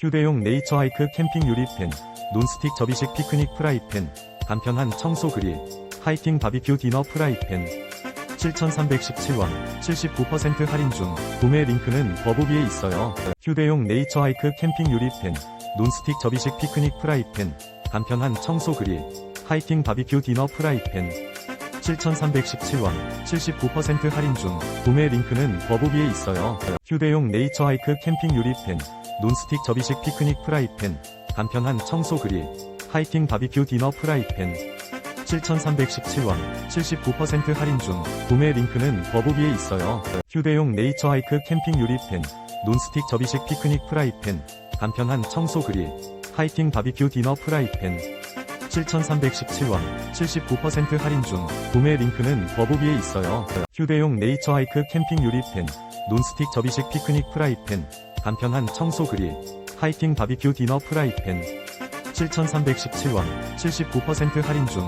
휴대용 네이처 하이크 캠핑 유리팬, 논스틱 접이식 피크닉 프라이팬, 간편한 청소 그릴, 하이킹 바비큐 디너 프라이팬, 7,317원, 79% 할인 중, 구매 링크는 더보기에 있어요. 휴대용 네이처 하이크 캠핑 유리팬, 논스틱 접이식 피크닉 프라이팬, 간편한 청소 그릴, 하이킹 바비큐 디너 프라이팬, 7,317원, 79% 할인 중, 구매 링크는 더보기에 있어요. 휴대용 네이처 하이크 캠핑 유리팬, 논스틱 접이식 피크닉 프라이팬, 간편한 청소 그릴, 하이킹 바비큐 디너 프라이팬, 7,317원, 79% 할인 중, 구매 링크는 더보기에 있어요. 휴대용 네이처 하이크 캠핑 유리팬, 논스틱 접이식 피크닉 프라이팬, 간편한 청소 그릴, 하이킹 바비큐 디너 프라이팬, 7,317원, 79% 할인 중, 구매 링크는 더보기에 있어요. 휴대용 네이처 하이크 캠핑 유리팬, 논스틱 접이식 피크닉 프라이팬, 간편한 청소 그릴, 하이킹 바비큐 디너 프라이팬, 7,317원, 79% 할인 중,